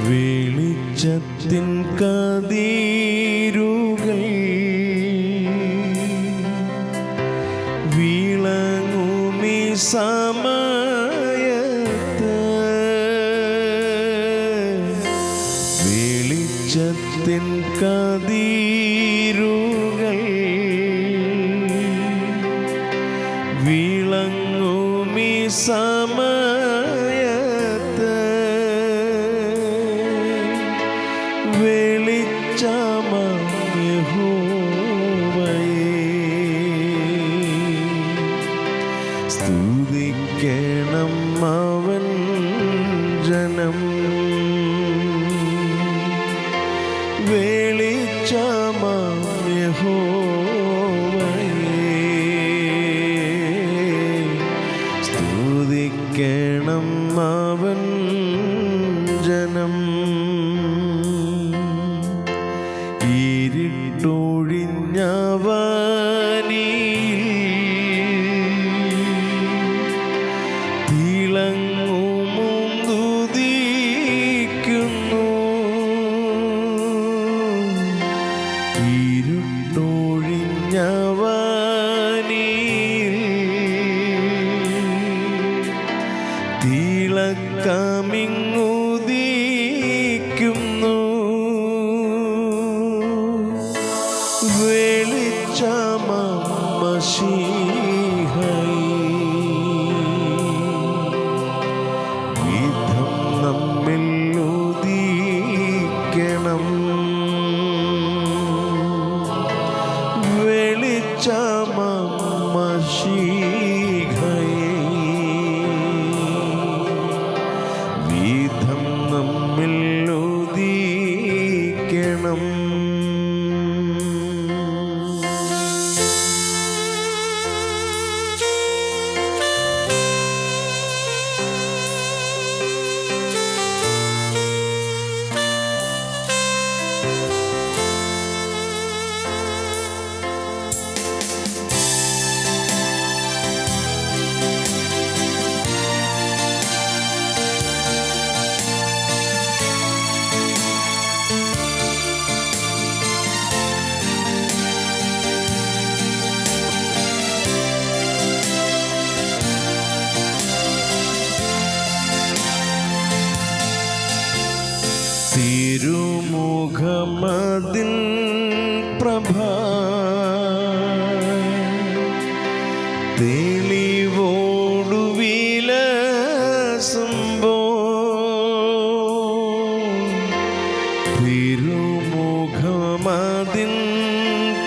വെളിച്ചത്തിൻ കതീരുകൾ വീളങ്ങുമി സമ जन्म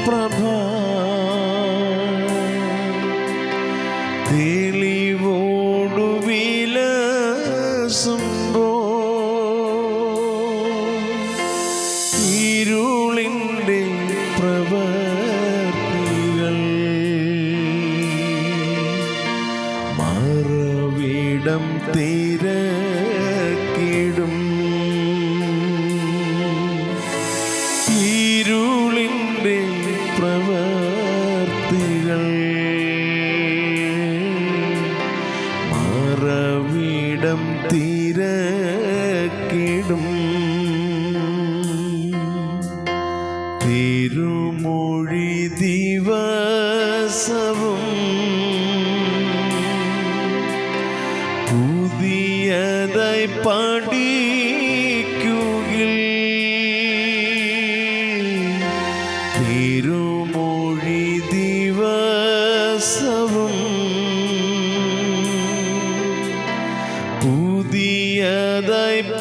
പ്രഭ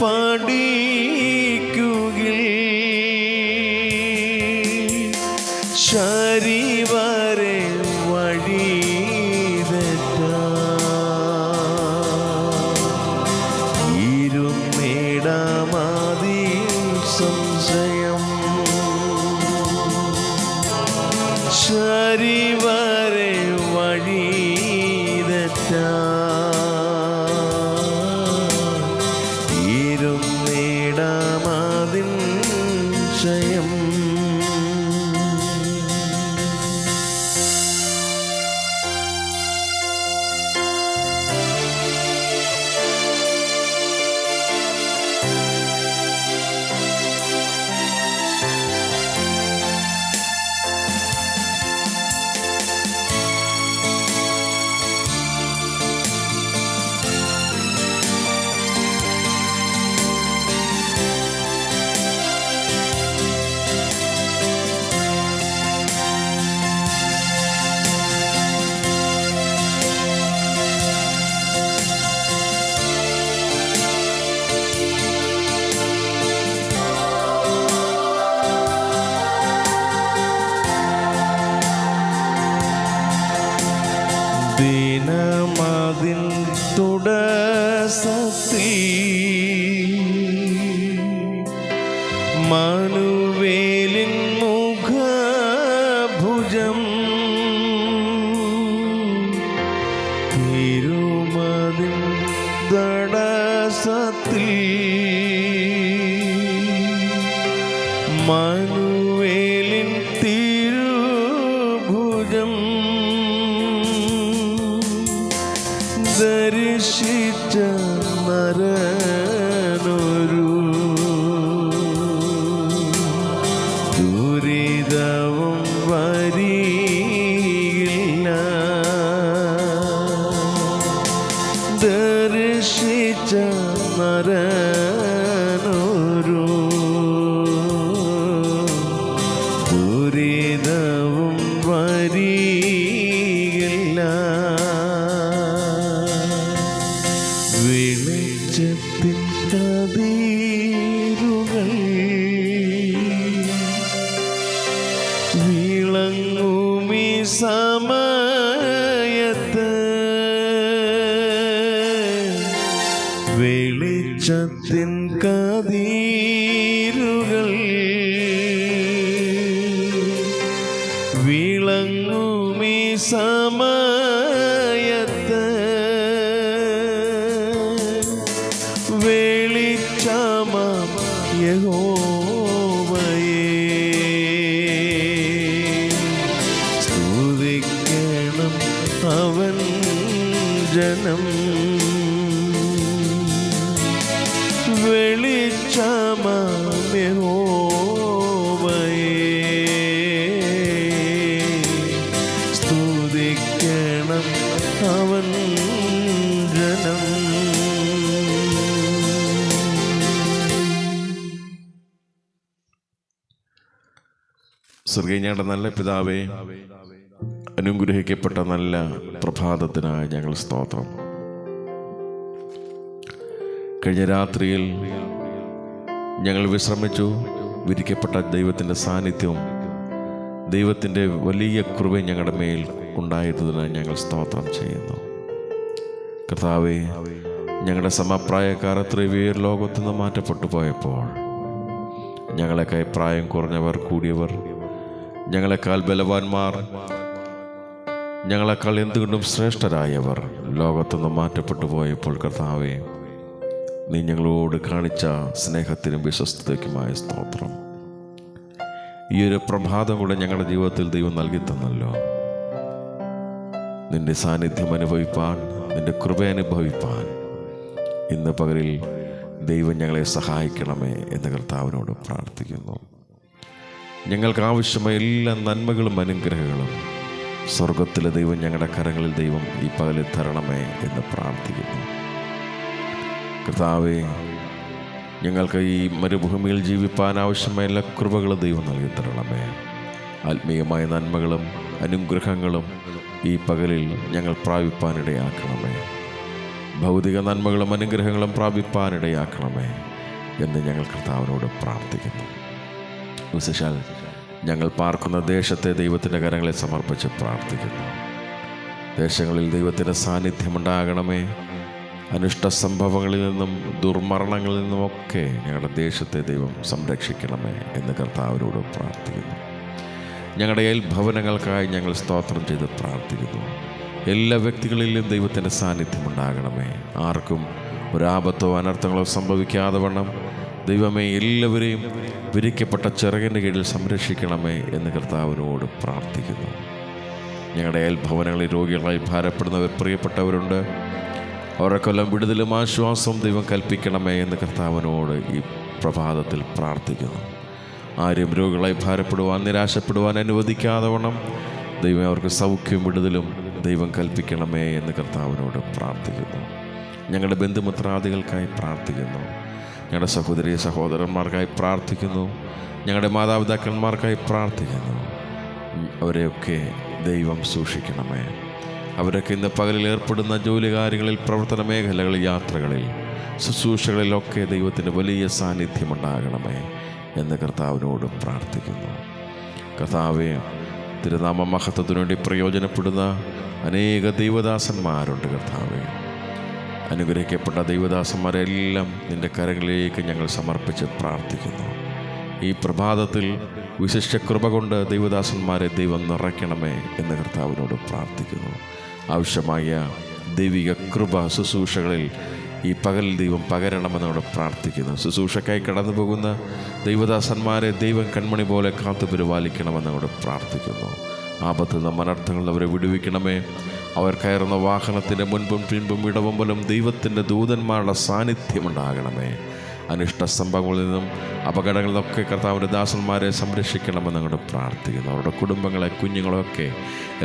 പഠിക്കുകിൽ ശരീ വഴി ഇരുമേടാമാതി വഴി തെറ്റാ ദിനമതിൻ തുടസത്തിൽ മനുവേലിൻ നരനൊരു കതീരുകൾ വിളങ്ങുമി സമയത്ത് 结果。സ്വർഗീയങ്ങളുടെ നല്ല പിതാവേ അനുഗ്രഹിക്കപ്പെട്ട നല്ല പ്രഭാതത്തിനായി ഞങ്ങൾ സ്തോത്രം. കഴിഞ്ഞ രാത്രിയിൽ ഞങ്ങൾ വിശ്രമിച്ചു. വിരിക്കപ്പെട്ട ദൈവത്തിന്റെ സാന്നിധ്യവും ദൈവത്തിന്റെ വലിയ കൃപ ഞങ്ങളുടെ മേൽ ഉണ്ടായിരുന്നതിനായി ഞങ്ങൾ സ്തോത്രം ചെയ്യുന്നു. കർത്താവെ ഞങ്ങളുടെ സമപ്രായക്കാർ ത്രിവീർ ലോകത്തു നിന്ന് മാറ്റപ്പെട്ടു പോയപ്പോൾ ഞങ്ങളെക്കായി പ്രായം കുറഞ്ഞവർ കൂടിയവർ ഞങ്ങളെക്കാൾ ബലവാന്മാർ. ഞങ്ങളെക്കാൾ എന്തുകൊണ്ടും ശ്രേഷ്ഠരായവർ. ലോകത്തുനിന്ന് മാറ്റപ്പെട്ടു പോയപ്പോൾ കർത്താവെ നീ ഞങ്ങളോട് കാണിച്ച സ്നേഹത്തിനും വിശ്വസ്തതയ്ക്കുമായ സ്തോത്രം. ഈ ഒരു പ്രഭാതം കൂടെ ഞങ്ങളുടെ ജീവിതത്തിൽ ദൈവം നൽകി തന്നല്ലോ. നിന്റെ സാന്നിധ്യം അനുഭവിപ്പാൻ നിന്റെ കൃപ അനുഭവിപ്പാൻ. ഇന്ന് പകലിൽ ദൈവം ഞങ്ങളെ സഹായിക്കണമേ എന്ന് കർത്താവിനോട് പ്രാർത്ഥിക്കുന്നു. ഞങ്ങൾക്ക് ആവശ്യമായ എല്ലാ നന്മകളും അനുഗ്രഹങ്ങളും. സ്വർഗത്തിലെ ദൈവം ഞങ്ങളുടെ കരങ്ങളിൽ ദൈവം ഈ പകലിൽ തരണമേ എന്ന് പ്രാർത്ഥിക്കുന്നു. കർത്താവെ ഞങ്ങൾക്ക് ഈ മരുഭൂമിയിൽ ജീവിപ്പാൻ ആവശ്യമായ എല്ലാ കൃപകളും ദൈവം നൽകി തരണമേ. ആത്മീയമായ നന്മകളും അനുഗ്രഹങ്ങളും ഈ പകലിൽ ഞങ്ങൾ പ്രാപിപ്പാനിടയാക്കണമേ. ഭൗതിക നന്മകളും അനുഗ്രഹങ്ങളും പ്രാപിപ്പാനിടയാക്കണമേ എന്ന് ഞങ്ങൾ കർത്താവിനോട് പ്രാർത്ഥിക്കുന്നു. വിശേഷാൽ ഞങ്ങൾ പാർക്കുന്ന ദേശത്തെ ദൈവത്തിന്റെ കരങ്ങളെ സമർപ്പിച്ച് പ്രാർത്ഥിക്കുന്നു. ദേശങ്ങളിൽ ദൈവത്തിന്റെ സാന്നിധ്യമുണ്ടാകണമേ. അനിഷ്ട സംഭവങ്ങളിൽ നിന്നും ദുർമരണങ്ങളിൽ നിന്നുമൊക്കെ ഞങ്ങളുടെ ദേശത്തെ ദൈവം സംരക്ഷിക്കണമേ എന്ന് കർത്താവിനോട് പ്രാർത്ഥിക്കുന്നു. ഞങ്ങളുടെ ഏൽ ഭവനങ്ങൾക്കായി ഞങ്ങൾ സ്തോത്രം ചെയ്ത് പ്രാർത്ഥിക്കുന്നു. എല്ലാ വ്യക്തികളിലും ദൈവത്തിന്റെ സാന്നിധ്യം ഉണ്ടാകണമേ. ആർക്കും ഒരാപത്തോ അനർത്ഥങ്ങളോ സംഭവിക്കാതെ വണ്ണം ദൈവമേ എല്ലാവരെയും വിരിക്കപ്പെട്ട ചിറകിന്റെ കീഴിൽ സംരക്ഷിക്കണമേ എന്ന് കർത്താവിനോട് പ്രാർത്ഥിക്കുന്നു. ഞങ്ങളുടെ അയൽഭവനങ്ങളിൽ രോഗികളായി ഭാരപ്പെടുന്നവർ പ്രിയപ്പെട്ടവരുണ്ട്. അവരെക്കൊല്ലം വിടുതലും ആശ്വാസവും ദൈവം കൽപ്പിക്കണമേ എന്ന് കർത്താവിനോട് ഈ പ്രഭാതത്തിൽ പ്രാർത്ഥിക്കുന്നു. ആരും രോഗികളായി ഭാരപ്പെടുവാൻ നിരാശപ്പെടുവാൻ അനുവദിക്കാതെ വണ്ണം ദൈവം അവർക്ക് സൗഖ്യം വിടുതലും ദൈവം കൽപ്പിക്കണമേ എന്ന് കർത്താവിനോട് പ്രാർത്ഥിക്കുന്നു. ഞങ്ങളുടെ ബന്ധുമിത്രാദികൾക്കായി പ്രാർത്ഥിക്കുന്നു. ഞങ്ങളുടെ സഹോദരി സഹോദരന്മാർക്കായി പ്രാർത്ഥിക്കുന്നു. ഞങ്ങളുടെ മാതാപിതാക്കന്മാർക്കായി പ്രാർത്ഥിക്കുന്നു. അവരെയൊക്കെ ദൈവം സൂക്ഷിക്കണമേ. അവരൊക്കെ ഇന്ന് പകലിൽ ഏർപ്പെടുന്ന ജോലി കാര്യങ്ങളിൽ പ്രവർത്തന മേഖലകളിൽ യാത്രകളിൽ ശുശ്രൂഷകളിലൊക്കെ ദൈവത്തിന്റെ വലിയ സാന്നിധ്യമുണ്ടാകണമേ എന്ന് കർത്താവിനോട് പ്രാർത്ഥിക്കുന്നു. കർത്താവെ തിരുനാമ മഹത്വത്തിനു വേണ്ടി പ്രയോജനപ്പെടുന്ന അനേക ദൈവദാസന്മാരുണ്ട് കർത്താവേ. അനുഗ്രഹിക്കപ്പെട്ട ദൈവദാസന്മാരെല്ലാം നിന്റെ കരങ്ങളിലേക്ക് ഞങ്ങൾ സമർപ്പിച്ച് പ്രാർത്ഥിക്കുന്നു. ഈ പ്രഭാതത്തിൽ വിശിഷ്ട കൃപ കൊണ്ട് ദൈവദാസന്മാരെ ദൈവം നിറയ്ക്കണമേ എന്ന് കർത്താവിനോട് പ്രാർത്ഥിക്കുന്നു. ആവശ്യമായ ദൈവിക കൃപ ശുശ്രൂഷകളിൽ ഈ പകൽ ദൈവം പകരണമെന്നോട് പ്രാർത്ഥിക്കുന്നു. ശുശ്രൂഷക്കായി കടന്നു പോകുന്ന ദൈവദാസന്മാരെ ദൈവം കൺമണി പോലെ കാത്തു പരിപാലിക്കണമെന്നോട് പ്രാർത്ഥിക്കുന്നു. ആപത്തിൽ നിന്ന് അവരെ വിടുവിക്കണമേ. അവർ കയറുന്ന വാഹനത്തിന്റെ മുൻപും പിൻപും ഇടവും പോലും ദൈവത്തിന്റെ ദൂതന്മാരുടെ സാന്നിധ്യമുണ്ടാകണമേ അനിഷ്ട സംഭവങ്ങളിൽ നിന്നും അപകടങ്ങളിൽ നിന്നൊക്കെ കർത്താവിന്റെ ദാസന്മാരെ സംരക്ഷിക്കണമെന്ന് അങ്ങോട്ട് പ്രാർത്ഥിക്കുന്നു. അവരുടെ കുടുംബങ്ങളെ കുഞ്ഞുങ്ങളെയൊക്കെ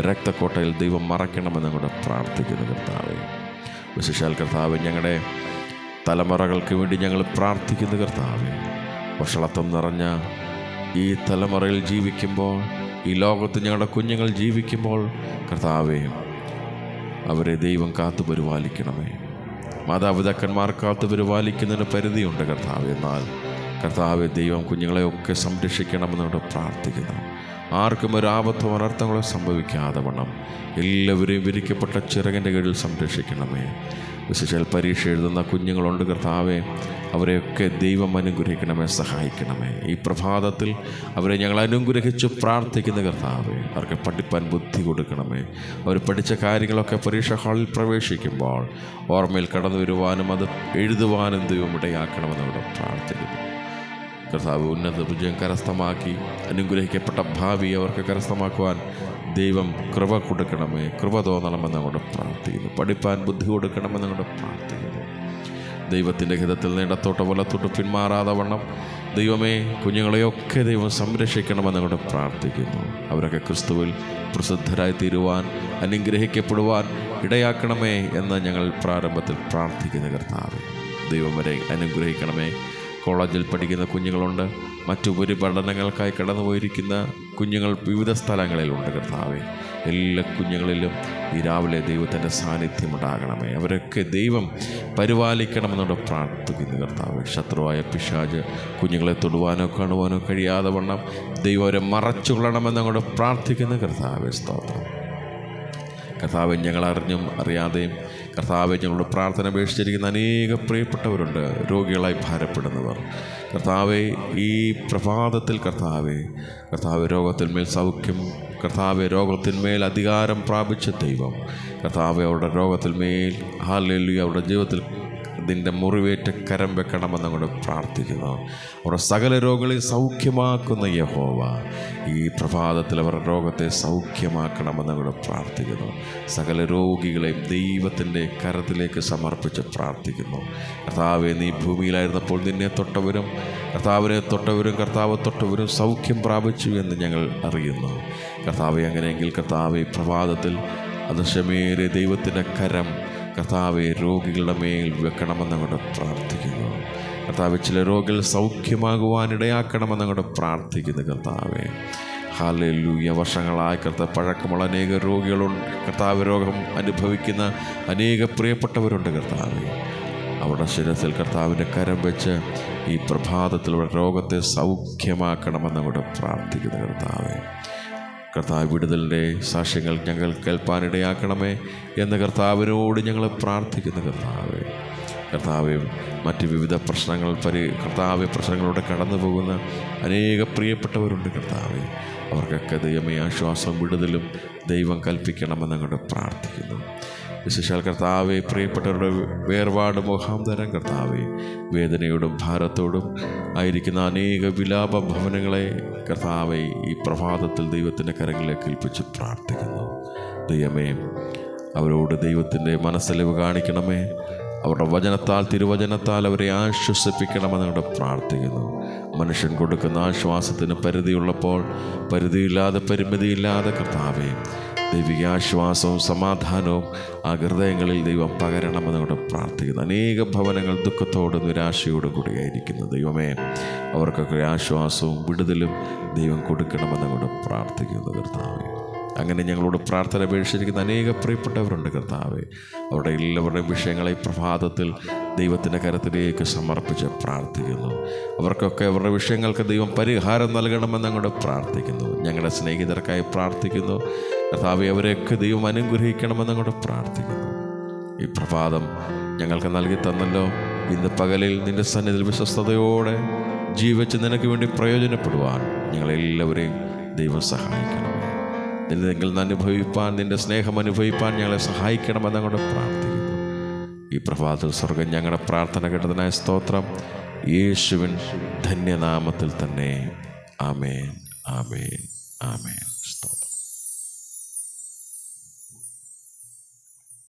രക്തക്കോട്ടയിൽ ദൈവം മറയ്ക്കണമെന്ന് അങ്ങോട്ട് പ്രാർത്ഥിക്കുന്നു കർത്താവെ. വിശേഷാൽ കർത്താവ് ഞങ്ങളുടെ തലമുറകൾക്ക് വേണ്ടി ഞങ്ങൾ പ്രാർത്ഥിക്കുന്നു കർത്താവെ. വഷളത്വം നിറഞ്ഞ ഈ തലമുറയിൽ ജീവിക്കുമ്പോൾ ഈ ലോകത്ത് ഞങ്ങളുടെ കുഞ്ഞുങ്ങൾ ജീവിക്കുമ്പോൾ കർത്താവേ അവരെ ദൈവം കാത്തു പരിപാലിക്കണമേ. മാതാപിതാക്കന്മാർ കാത്തു പരിപാലിക്കുന്നതിന് പരിധിയുണ്ട് കർത്താവ്. എന്നാൽ കർത്താവ് ദൈവം കുഞ്ഞുങ്ങളെയൊക്കെ സംരക്ഷിക്കണമെന്നോട് പ്രാർത്ഥിക്കുന്നു. ആർക്കും ഒരു ആപത്തോ അനർത്ഥങ്ങളോ സംഭവിക്കാതെ വണ്ണം. എല്ലാവരെയും വിരിക്കപ്പെട്ട ചിറകിന്റെ കീഴിൽ സംരക്ഷിക്കണമേ. വിശേഷാൽ പരീക്ഷ എഴുതുന്ന കുഞ്ഞുങ്ങളുണ്ട് കർത്താവെ അവരെയൊക്കെ ദൈവം അനുഗ്രഹിക്കണമേ സഹായിക്കണമേ. ഈ പ്രഭാതത്തിൽ അവരെ ഞങ്ങൾ അനുഗ്രഹിച്ച് പ്രാർത്ഥിക്കുന്ന കർത്താവെ അവർക്ക് പഠിപ്പാൻ ബുദ്ധി കൊടുക്കണമേ. അവർ പഠിച്ച കാര്യങ്ങളൊക്കെ പരീക്ഷ ഹാളിൽ പ്രവേശിക്കുമ്പോൾ ഓർമ്മയിൽ കടന്നു വരുവാനും അത് എഴുതുവാനും ദൈവം ഇടയാക്കണമെന്ന് അവിടെ പ്രാർത്ഥിക്കുന്നു. കർത്താവ് ഉന്നത വിജയം കരസ്ഥമാക്കി അനുഗ്രഹിക്കപ്പെട്ട ഭാവി അവർക്ക് കരസ്ഥമാക്കുവാൻ ദൈവം കൃപ കൊടുക്കണമേ കൃപ തോന്നണമെന്ന് അങ്ങോട്ട് പ്രാർത്ഥിക്കുന്നു. പഠിപ്പാൻ ബുദ്ധി കൊടുക്കണമെന്ന് അങ്ങോട്ട് പ്രാർത്ഥിക്കുന്നു. ദൈവത്തിന്റെ ഹിതത്തിൽ നീണ്ടത്തോട്ട് വലത്തോട്ട് പിന്മാറാതെ വണ്ണം. ദൈവമേ കുഞ്ഞുങ്ങളെയൊക്കെ ദൈവം സംരക്ഷിക്കണമെന്ന് അങ്ങോട്ട് പ്രാർത്ഥിക്കുന്നു. അവരൊക്കെ ക്രിസ്തുവിൽ പ്രസിദ്ധരായി തീരുവാൻ അനുഗ്രഹിക്കപ്പെടുവാൻ ഇടയാക്കണമേ എന്ന് ഞങ്ങൾ പ്രാരംഭത്തിൽ പ്രാർത്ഥിക്കുന്ന കർത്താവ്. ദൈവം വരെ അനുഗ്രഹിക്കണമേ. കോളേജിൽ പഠിക്കുന്ന കുഞ്ഞുങ്ങളുണ്ട്. മറ്റു ഉപരിപഠനങ്ങൾക്കായി കടന്നുപോയിരിക്കുന്ന കുഞ്ഞുങ്ങൾ വിവിധ സ്ഥലങ്ങളിലുണ്ട് കർത്താവെ. എല്ലാ കുഞ്ഞുങ്ങളിലും ഈ രാവിലെ ദൈവത്തിന്റെ സാന്നിധ്യം ഉണ്ടാകണമേ അവരൊക്കെ ദൈവം പരിപാലിക്കണമെന്നോട് പ്രാർത്ഥിക്കുന്നു കർത്താവ്. ശത്രുവായ പിശാജ് കുഞ്ഞുങ്ങളെ തൊടുവാനോ കാണുവാനോ കഴിയാതെ വണ്ണം ദൈവം അവരെ മറച്ചുകൊള്ളണമെന്നങ്ങോട്ട് പ്രാർത്ഥിക്കുന്ന കർത്താവ്. സ്തോത്രം. കർത്താവ് ഞങ്ങൾ അറിഞ്ഞും അറിയാതെയും കർത്താവ് ഞങ്ങളുടെ പ്രാർത്ഥന അപേക്ഷിച്ചിരിക്കുന്ന അനേക പ്രിയപ്പെട്ടവരുണ്ട്. രോഗികളായി ഭാരപ്പെടുന്നവർ. കർത്താവെ ഈ പ്രഭാതത്തിൽ കർത്താവെ കർത്താവ് രോഗത്തിന്മേൽ സൗഖ്യം കർത്താവ് രോഗത്തിന്മേൽ അധികാരം പ്രാപിച്ച ദൈവം കർത്താവ് അവരുടെ രോഗത്തിന്മേൽ ഹാലി അവരുടെ ജീവിതത്തിൽ ഇതിന്റെ മുറിവേറ്റ കരം വെക്കണമെന്ന് അങ്ങോട്ട് പ്രാർത്ഥിക്കുന്നു. അവരുടെ സകല രോഗങ്ങളെ സൗഖ്യമാക്കുന്ന യഹോവ ഈ പ്രഭാതത്തിൽ അവരുടെ രോഗത്തെ സൗഖ്യമാക്കണമെന്ന് അങ്ങോട്ട് പ്രാർത്ഥിക്കുന്നു. സകല രോഗികളെയും ദൈവത്തിന്റെ കരത്തിലേക്ക് സമർപ്പിച്ച് പ്രാർത്ഥിക്കുന്നു. കർത്താവെ നീ ഭൂമിയിലായിരുന്നപ്പോൾ നിന്നെ തൊട്ടവരും കർത്താവിനെ തൊട്ടവരും കർത്താവ് തൊട്ടവരും സൗഖ്യം പ്രാപിച്ചു എന്ന് ഞങ്ങൾ അറിയുന്നു. കർത്താവെ അങ്ങനെയെങ്കിൽ കർത്താവ് പ്രഭാതത്തിൽ അതിശമേറിയ ദൈവത്തിന്റെ കരം കർത്താവെ രോഗികളുടെ മേൽ വെക്കണമെന്ന് അങ്ങോട്ട് പ്രാർത്ഥിക്കുന്നു. കർത്താവ് ചില രോഗികൾ സൗഖ്യമാകുവാനിടയാക്കണമെന്ന് അങ്ങോട്ട് പ്രാർത്ഥിക്കുന്നു കർത്താവെ. ഹാലൂയ വർഷങ്ങളായി കർത്താവ് പഴക്കമുള്ള അനേക രോഗികളുണ്ട്. കർത്താവ് രോഗം അനുഭവിക്കുന്ന അനേക പ്രിയപ്പെട്ടവരുണ്ട് കർത്താവെ. അവരുടെ ശരീരത്തിൽ കർത്താവിന്റെ കരം വെച്ച് ഈ പ്രഭാതത്തിലൂടെ രോഗത്തെ സൗഖ്യമാക്കണമെന്ന് അങ്ങോട്ട് പ്രാർത്ഥിക്കുന്നു കർത്താവെ. കർത്താവ് വിടുതലിന്റെ സാക്ഷ്യങ്ങൾ ഞങ്ങൾ കേൾപ്പാനിടയാക്കണമേ എന്ന് കർത്താവിനോട് ഞങ്ങൾ പ്രാർത്ഥിക്കുന്നു കർത്താവ്. കർത്താവ് മറ്റ് വിവിധ പ്രശ്നങ്ങൾ പരി കർത്താവ് പ്രശ്നങ്ങളിലൂടെ കടന്നു പോകുന്ന അനേക പ്രിയപ്പെട്ടവരുണ്ട് കർത്താവ്. അവർക്കൊക്കെ ദൈവമേ ആശ്വാസം വിടുതലും ദൈവം കൽപ്പിക്കണമെന്ന് അങ്ങോട്ട് പ്രാർത്ഥിക്കുന്നു. വിശേഷാൽ കർത്താവെ പ്രിയപ്പെട്ടവരുടെ വേർപാട് മുഖാന്തരം കർത്താവെ വേദനയോടും ഭാരത്തോടും ആയിരിക്കുന്ന അനേക വിലാപ ഭവനങ്ങളെ കർത്താവെ ഈ പ്രഭാതത്തിൽ ദൈവത്തിന്റെ കരങ്ങളിലേക്ക് ഏൽപ്പിച്ച് പ്രാർത്ഥിക്കുന്നു. ദൈവമേ അവരോട് ദൈവത്തിന്റെ മനസ്സലിവ് കാണിക്കണമേ. അവരുടെ വചനത്താൽ തിരുവചനത്താൽ അവരെ ആശ്വസിപ്പിക്കണമെന്ന് ഞങ്ങളുടെ പ്രാർത്ഥിക്കുന്നു. മനുഷ്യൻ കൊടുക്കുന്ന ആശ്വാസത്തിന് പരിധിയുള്ളപ്പോൾ പരിധിയില്ലാതെ പരിമിതിയില്ലാതെ കർത്താവെ ദൈവിക ആശ്വാസവും സമാധാനവും ആ ഹൃദയങ്ങളിൽ ദൈവം പകരണമെന്ന് കൂടെ പ്രാർത്ഥിക്കുന്നു. അനേക ഭവനങ്ങൾ ദുഃഖത്തോടും നിരാശയോടും കൂടിയായിരിക്കുന്നു. ദൈവമേ അവർക്കൊക്കെ ആശ്വാസവും വിടുതലും ദൈവം കൊടുക്കണമെന്ന് കൂടെ പ്രാർത്ഥിക്കുന്നു. കർത്താവെ അങ്ങനെ ഞങ്ങളോട് പ്രാർത്ഥന അപേക്ഷിച്ചിരിക്കുന്ന അനേക പ്രിയപ്പെട്ടവരുണ്ട് കർത്താവെ. അവരുടെ എല്ലാവരുടെയും വിഷയങ്ങളെ പ്രഭാതത്തിൽ ദൈവത്തിന്റെ കരത്തിലേക്ക് സമർപ്പിച്ച് പ്രാർത്ഥിക്കുന്നു. അവർക്കൊക്കെ അവരുടെ വിഷയങ്ങൾക്ക് ദൈവം പരിഹാരം നൽകണമെന്ന് അങ്ങോട്ട് പ്രാർത്ഥിക്കുന്നു. ഞങ്ങളുടെ സ്നേഹിതർക്കായി പ്രാർത്ഥിക്കുന്നു. കർത്താവെ അവരെയൊക്കെ ദൈവം അനുഗ്രഹിക്കണമെന്ന് അങ്ങോട്ട് പ്രാർത്ഥിക്കുന്നു. ഈ പ്രഭാതം ഞങ്ങൾക്ക് നൽകി തന്നല്ലോ. ഇന്ന് പകലിൽ നിന്റെ സന്നിധിയിൽ വിശ്വസ്തയോടെ ജീവിച്ച് നിനക്ക് വേണ്ടി പ്രയോജനപ്പെടുവാൻ ഞങ്ങളെല്ലാവരെയും ദൈവം സഹായിക്കണമേ നിന്ന് അനുഭവിപ്പാൻ നിന്റെ സ്നേഹം അനുഭവിപ്പാൻ ഞങ്ങളെ സഹായിക്കണമെന്ന് അങ്ങോട്ട് പ്രാർത്ഥിക്കുന്നു. ഈ പ്രഭാത സ്വർഗം ഞങ്ങളുടെ പ്രാർത്ഥന കേട്ടതിനായ സ്തോത്രം. യേശുവിൻ ധന്യനാമത്തിൽ തന്നെ. ആമേൻ ആമേൻ ആമേൻ.